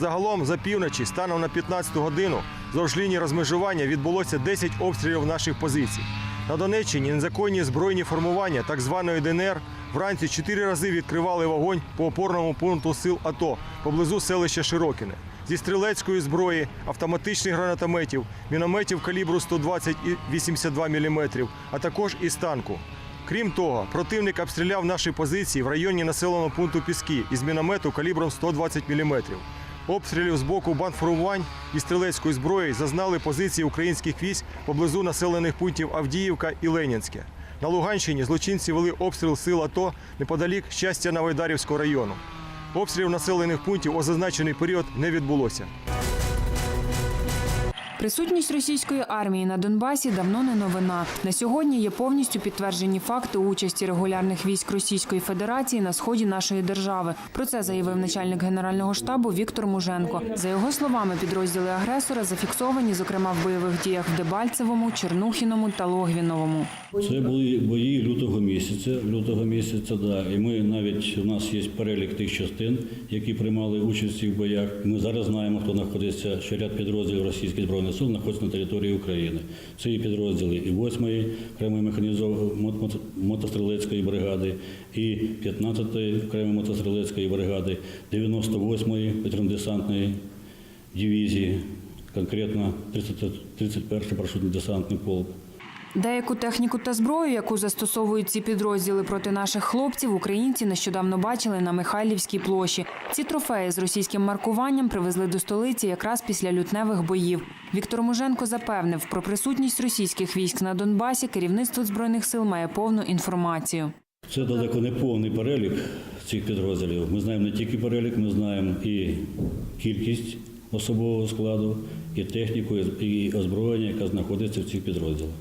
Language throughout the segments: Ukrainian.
Загалом за півночі, станом на 15 годину, вздовж лінії розмежування відбулося 10 обстрілів наших позицій. На Донеччині незаконні збройні формування так званої ДНР вранці чотири рази відкривали вогонь по опорному пункту сил АТО поблизу селища Широкине. Зі стрілецької зброї, автоматичних гранатометів, мінометів калібру 120 і 82 мм, а також із танку. Крім того, противник обстріляв наші позиції в районі населеного пункту Піски із міномету калібром 120 мм. Обстрілів з боку бандформувань і стрілецької зброї зазнали позиції українських військ поблизу населених пунктів Авдіївка і Ленінське. На Луганщині злочинці вели обстріл сил АТО неподалік щастя Новайдарівського району. Обстрілів населених пунктів у зазначений період не відбулося. Присутність російської армії на Донбасі давно не новина. На сьогодні є повністю підтверджені факти участі регулярних військ Російської Федерації на сході нашої держави. Про це заявив начальник генерального штабу Віктор Муженко. За його словами, підрозділи агресора зафіксовані, зокрема в бойових діях в Дебальцевому, Чернухіному та Логвіновому. Це були бої лютого місяця. Лютого місяця, да. І ми навіть у нас є перелік тих частин, які приймали участь в боях. Ми зараз знаємо, хто знаходиться, що ряд підрозділів російських збройних сил знаходиться на території України. Це і підрозділи і 8-ї окремої механізованої мотострілецької бригади, і 15-ї окремої мотострілецької бригади, 98-ї патрульно-десантної дивізії, конкретно 31-й парашютно десантний полк. Деяку техніку та зброю, яку застосовують ці підрозділи проти наших хлопців, українці нещодавно бачили на Михайлівській площі. Ці трофеї з російським маркуванням привезли до столиці якраз після лютневих боїв. Віктор Муженко запевнив, про присутність російських військ на Донбасі керівництво збройних сил має повну інформацію. Це далеко не повний перелік цих підрозділів. Ми знаємо не тільки перелік, ми знаємо і кількість особового складу, і техніку, і озброєння, яке знаходиться в цих підрозділах.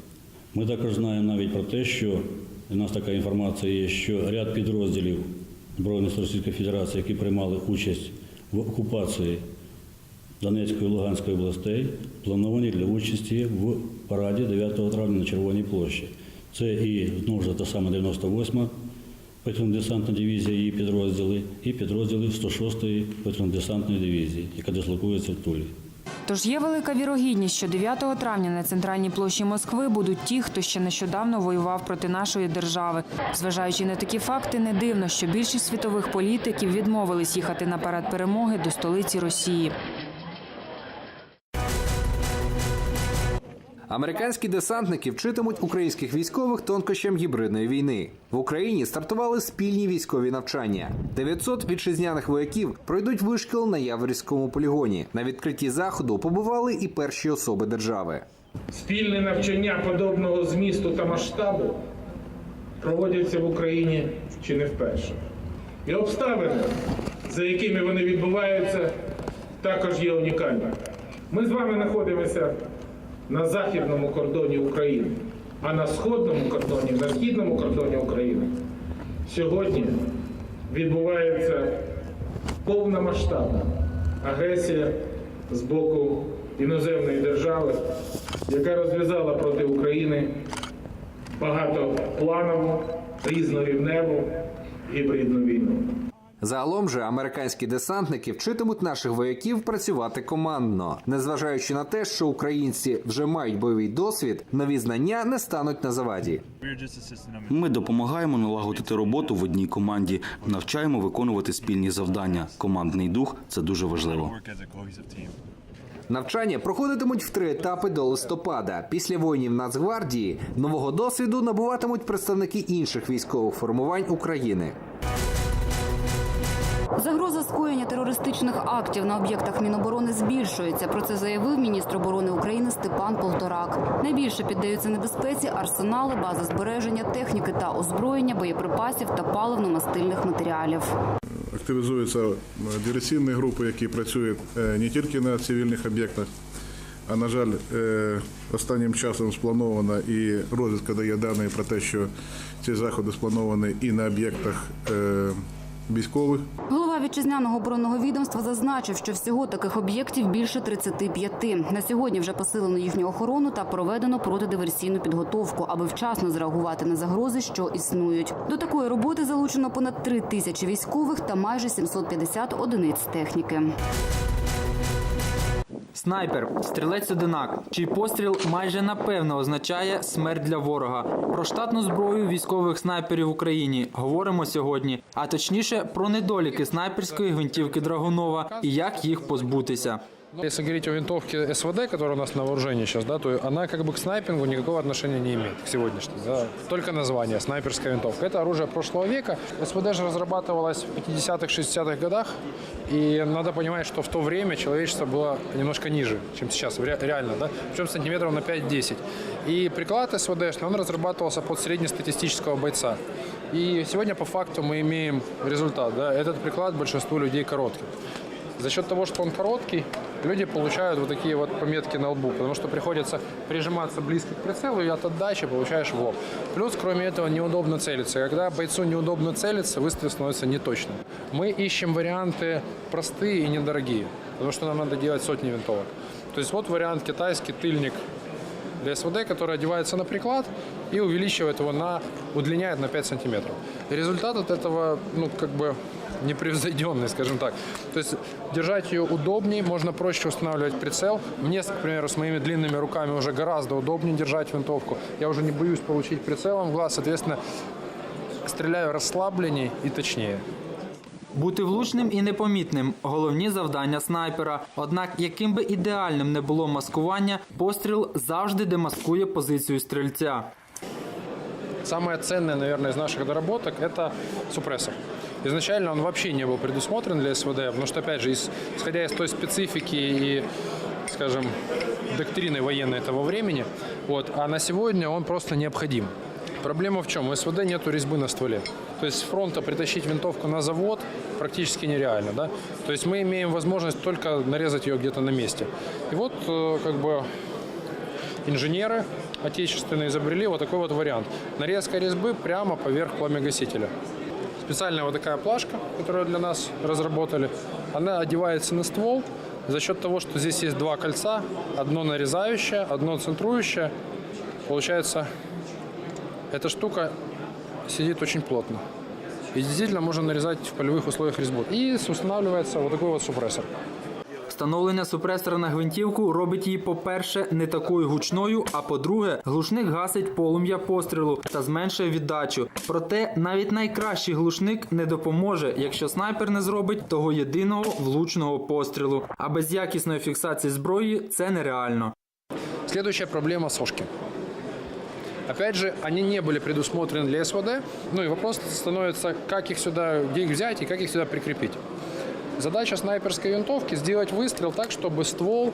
Ми також знаємо навіть про те, що у нас така інформація є, що ряд підрозділів Збройних сил Російської Федерації, які приймали участь в окупації Донецької і Луганської областей, плановані для участі в параді 9 травня на Червоній площі. Це і знову ж та сама 98 патрульно-десантна дивізія, її підрозділи, і підрозділи 106-ї патрульно-десантної дивізії, яка дислокується в Тулі. Тож є велика вірогідність, що 9 травня на центральній площі Москви будуть ті, хто ще нещодавно воював проти нашої держави. Зважаючи на такі факти, не дивно, що більшість світових політиків відмовились їхати на парад перемоги до столиці Росії. Американські десантники вчитимуть українських військових тонкощам гібридної війни. В Україні стартували спільні військові навчання. 900 вітчизняних вояків пройдуть вишкіл на Яворівському полігоні. На відкритті заходу побували і перші особи держави. Спільне навчання подобного змісту та масштабу проводяться в Україні чи не вперше. І обставини, за якими вони відбуваються, також є унікальними. Ми з вами знаходимося на західному кордоні України, а на сходному кордоні, на східному кордоні України сьогодні відбувається повномасштабна агресія з боку іноземної держави, яка розв'язала проти України багатопланову, різнорівневу гібридну війну. Загалом же американські десантники вчитимуть наших вояків працювати командно, незважаючи на те, що українці вже мають бойовий досвід, нові знання не стануть на заваді. Ми допомагаємо налагодити роботу в одній команді, навчаємо виконувати спільні завдання. Командний дух це дуже важливо. Навчання проходитимуть в три етапи до листопада. Після воїнів Нацгвардії нового досвіду набуватимуть представники інших військових формувань України. Загроза скоєння терористичних актів на об'єктах Міноборони збільшується. Про це заявив міністр оборони України Степан Полторак. Найбільше піддаються небезпеці арсенали, бази збереження, техніки та озброєння, боєприпасів та паливно-мастильних матеріалів. Активізуються е, диверсійні групи, які працюють е, не тільки на цивільних об'єктах, а на жаль, е, останнім часом сплановано і розвідка дає дані про те, що ці заходи сплановані і на об'єктах військових. Голова вітчизняного оборонного відомства зазначив, що всього таких об'єктів більше 35. На сьогодні вже посилено їхню охорону та проведено протидиверсійну підготовку, аби вчасно зреагувати на загрози, що існують. До такої роботи залучено понад 3 тисячі військових та майже 750 одиниць техніки. Снайпер, стрілець одинак, чий постріл майже напевно означає смерть для ворога. Про штатну зброю військових снайперів в Україні говоримо сьогодні, а точніше про недоліки снайперської гвинтівки Драгунова і як їх позбутися. Если говорить о винтовке СВД, которая у нас на вооружении сейчас, да, то она как бы к снайпингу никакого отношения не имеет к сегодняшней. Да. Только название снайперская винтовка. Это оружие прошлого века. СВД же разрабатывалась в 50-х, 60-х годах. И надо понимать, что в то время человечество было немножко ниже, чем сейчас, реально, да, причем сантиметров на 5-10. И приклад СВД, он разрабатывался под среднестатистического бойца. И сегодня по факту мы имеем результат. Да, этот приклад большинству людей короткий. За счет того, что он короткий, люди получают вот такие вот пометки на лбу, потому что приходится прижиматься близко к прицелу и от отдачи получаешь в лоб. Плюс, кроме этого, неудобно целиться. Когда бойцу неудобно целиться, выстрел становится неточным. Мы ищем варианты простые и недорогие, потому что нам надо делать сотни винтовок. То есть вот вариант китайский тыльник для СВД, который одевается на приклад и увеличивает его на, удлиняет на 5 сантиметров. И результат от этого, ну, как бы непревзойденный, скажем так. То есть держать ее удобнее, можно проще устанавливать прицел. Мне, к примеру, с моими длинными руками уже гораздо удобнее держать винтовку. Я уже не боюсь получить прицелом в глаз, соответственно, стреляю расслабленней и точнее. Бути влучним і непомітним головні завдання снайпера. Однак, яким би ідеальним не було маскування, постріл завжди демаскує позицію стрільця. Самое ценное, наверное, из наших доработок – это супрессор. Изначально он вообще не был предусмотрен для СВД, потому что, опять же, ис- исходя из той специфики и, скажем, доктрины военной этого времени, вот, а на сегодня он просто необходим. Проблема в чем? У СВД нету резьбы на стволе. То есть с фронта притащить винтовку на завод практически нереально. Да? То есть мы имеем возможность только нарезать ее где-то на месте. И вот э, как бы инженеры отечественные изобрели вот такой вот вариант. Нарезка резьбы прямо поверх пламегасителя. Специальная вот такая плашка, которую для нас разработали, она одевается на ствол за счет того, что здесь есть два кольца, одно нарезающее, одно центрующее. Получается, эта штука сидит очень плотно. И действительно можно нарезать в полевых условиях резьбу. И устанавливается вот такой вот супрессор. Встановлення супресора на гвинтівку робить її, по-перше, не такою гучною, а по-друге, глушник гасить полум'я пострілу та зменшує віддачу. Проте навіть найкращий глушник не допоможе, якщо снайпер не зробить того єдиного влучного пострілу. А без якісної фіксації зброї це нереально. Следующая проблема сошки. Опять же, они не были предусмотрены для СВД. Ну и вопрос становится, как их сюда, где их взять и как их сюда прикрепить. Задача снайперской винтовки сделать выстрел так, чтобы ствол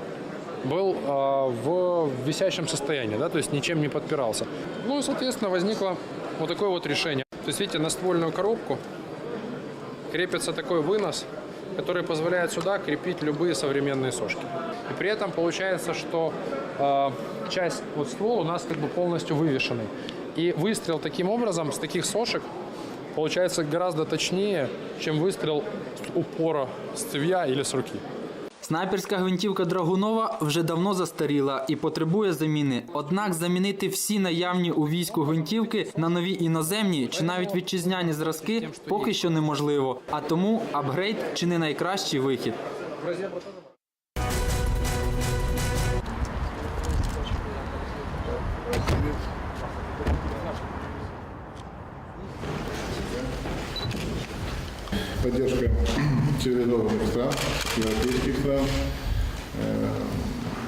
был а, в висящем состоянии, да, то есть ничем не подпирался. Ну и, соответственно, возникло вот такое вот решение. То есть, видите, на ствольную коробку крепится такой вынос, который позволяет сюда крепить любые современные сошки. И при этом получается, что э, часть вот ствол у нас как бы полностью вывешенный. И выстрел таким образом с таких сошек получается гораздо точнее, чем выстрел с упора с цевья или с руки. Снайперська гвинтівка Драгунова вже давно застаріла і потребує заміни. Однак замінити всі наявні у війську гвинтівки на нові іноземні чи навіть вітчизняні зразки поки що неможливо. А тому апгрейд чи не найкращий вихід. Поддержка цивилизованных стран, европейских стран э,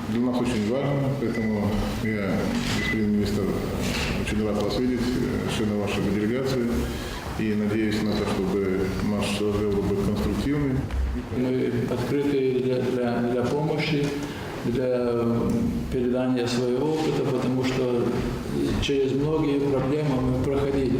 для нас очень важна, поэтому я, господин министр, очень рад вас видеть, э, члены вашей делегации, и надеюсь на то, чтобы наш разговор был конструктивный. Мы открыты для, для, для помощи, для передания своего опыта, потому что через многие проблемы мы проходили.